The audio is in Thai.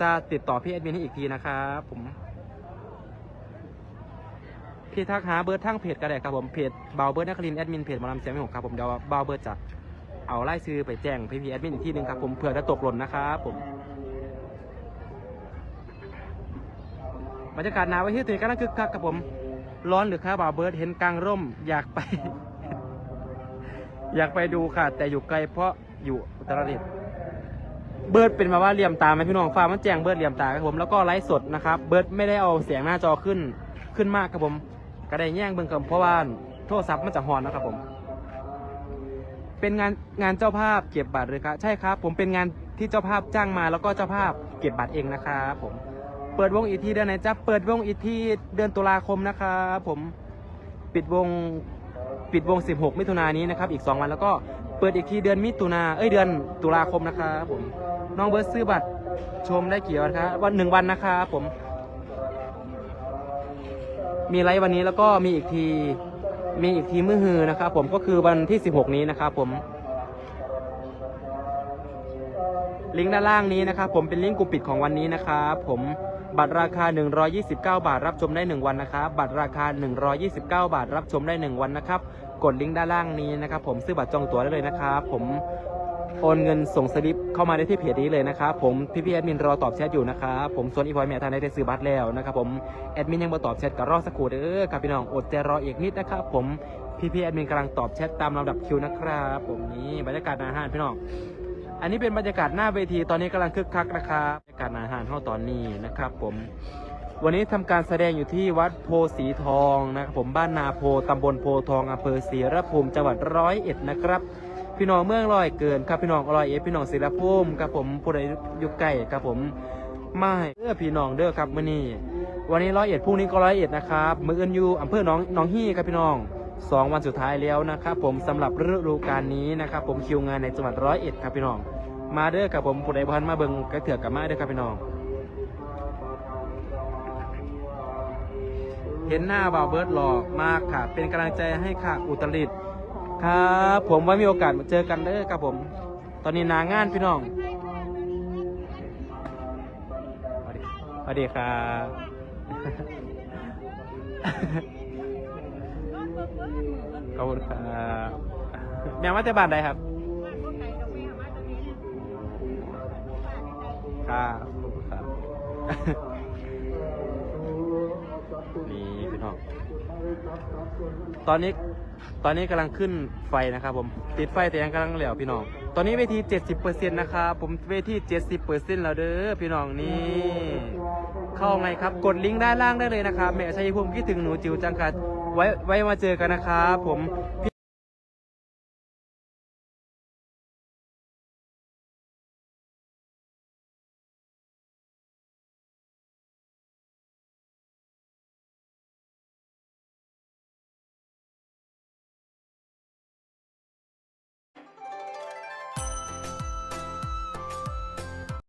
จะติดต่อพี่แอดมินให้อีกทีนะครับผม พี่ทักหาเบอร์ทั้งเพจก็ได้ครับผมเพจเบาเบิร์ดนักลินแอดมินเพจมอลำเสียงไม่หกครับผมเดี๋ยวเบาเบิร์ดจะเอาไล่ซื้อไปแจ้งพี่พีแอดมินอีกทีหนึ่งครับผมเผื่อจะตกหล่นนะครับผมบรรยากาศหนาวไว้ที่ตื่นกันแล้วคึกคักครับผม ร้อนหรือครับเบาเบิร์ดเห็นกลางร่ม อยากไป อยากไปดูค่ะ แต่อยู่ไกลเพราะอยู่อุตรดิตถ์ เบิร์ดเป็นมาว่าเหลี่ยมตาไหมพี่น้องฟ้ามันแจ้งเบิร์ดเหลี่ยมตาครับผมแล้วก็ไลฟ์สดนะครับเบิร์ดไม่ได้เอาเสียงหน้าจอขึ้นขึ้นมากครับผมก็ได้แย่งเบิ่งครับเพราะว่าโทรศัพท์มันจะฮอนนะครับผม เป็นงานงานเจ้าภาพเก็บบัตรเลยครับใช่ครับ ผมเป็นงานที่เจ้าภาพจ้างมาแล้วก็เจ้าภาพเก็บบัตรเองนะครับผมเปิดวงอีกทีเดือนไหนจะเปิดวงอีกทีเดือนตุลาคมนะครับผมปิดวงปิดวง 16 มิถุนายนนี้นะครับ อีก 2 วันแล้วก็เปิดอีกทีเดือนมิถุนาเอ้ยเดือนตุลาคมนะครับผม น้องเบิร์ดซื้อบัตรชมได้กี่วันครับวันหนึ่งวันนะครับผม มีไลฟ์วันนี้แล้วก็มีอีกทีมีอีกทีมื้อฮือนะครับผมก็คือวันที่ 16 นี้นะครับผม ลิงก์ด้านล่างนี้นะครับผมเป็นลิงก์กลุ่มปิดของวันนี้นะครับผมบัตรราคา 129 บาทรับชมได้ 1 วันนะครับบัตรราคา 129 บาทรับชมได้ 1 วันนะครับ กดลิงก์ด้านล่างนี้นะครับ ผมซื้อบัตรจองตั๋วได้เลยนะครับ ผม โอนเงินส่งสลิปเข้ามาได้ที่เพจนี้เลยนะครับผมพี่พี่แอดมินรอตอบแชทอยู่นะครับผมส่วนอีพอยแม่ทานได้ซื้อบัตรแล้วนะครับผมแอดมินยังมาตอบแชทกับรอสักครู่เด้อครับพี่น้องอดใจรออีกนิดนะครับผมพี่พี่แอดมินกำลังตอบแชทตามลำดับคิวนะครับผมนี่บรรยากาศอาหารพี่น้องอันนี้เป็นบรรยากาศหน้าเวทีตอนนี้กำลังคึกคักนะครับบรรยากาศอาหารเท่าตอนนี้นะครับผมวันนี้ทำการแสดงอยู่ที่วัดโพสีทองนะครับผมบ้านนาโพตำบลโพทองอำเภอศรีระภูมิจังหวัดร้อยเอ็ดนะครับ พี่น้องเมืองร้อยเกินครับพี่น้องร้อยเอ็ดพี่น้องศรีรภูมิครับผมผู้ใดอยู่ใกล้ครับผมมาเด้อพี่น้องเด้อครับมื้อนี้วันนี้ร้อยเอ็ดพรุ่งนี้ก็ร้อยเอ็ดนะครับมืออื่นอยู่อำเภอหน้องหน้องฮี่ครับพี่น้องสองวันสุดท้ายแล้วนะครับผมสำหรับฤดูกาลนี้นะครับผมคิวงานในจังหวัดร้อยเอ็ดครับพี่น้อง มาเด้อกับผมผู้ใดพันมาเบิ่งกระเถือกกับมาเด้อครับพี่น้อง เห็นหน้าบ่าวเบิร์ดหล่อมากค่ะ เป็นกำลังใจให้ค่ะอุตริต ครับ ผมไว้มีโอกาสมาเจอกันเด้อครับผม ตอนนี้นางานพี่น้องสวัสดีสวัสดีครับขอบคุณครับแม่มาแต่บ้านใดครับครับขอบคุณครับ นี่พี่น้อง ตอนนี้ตอนนี้กำลังขึ้นไฟนะครับผม ติดไฟแต่ยังกำลังเหลวพี่น้อง ตอนนี้เวที 70%นะครับผมเวที 70%แล้วเด้อพี่น้องนี่ เข้าไงครับ กดลิงก์ด้านล่างได้เลยนะครับแม่ชัยภูมิคิดถึงหนูจิ๋วจังค่ะไว้ไว้มาเจอกันนะครับผม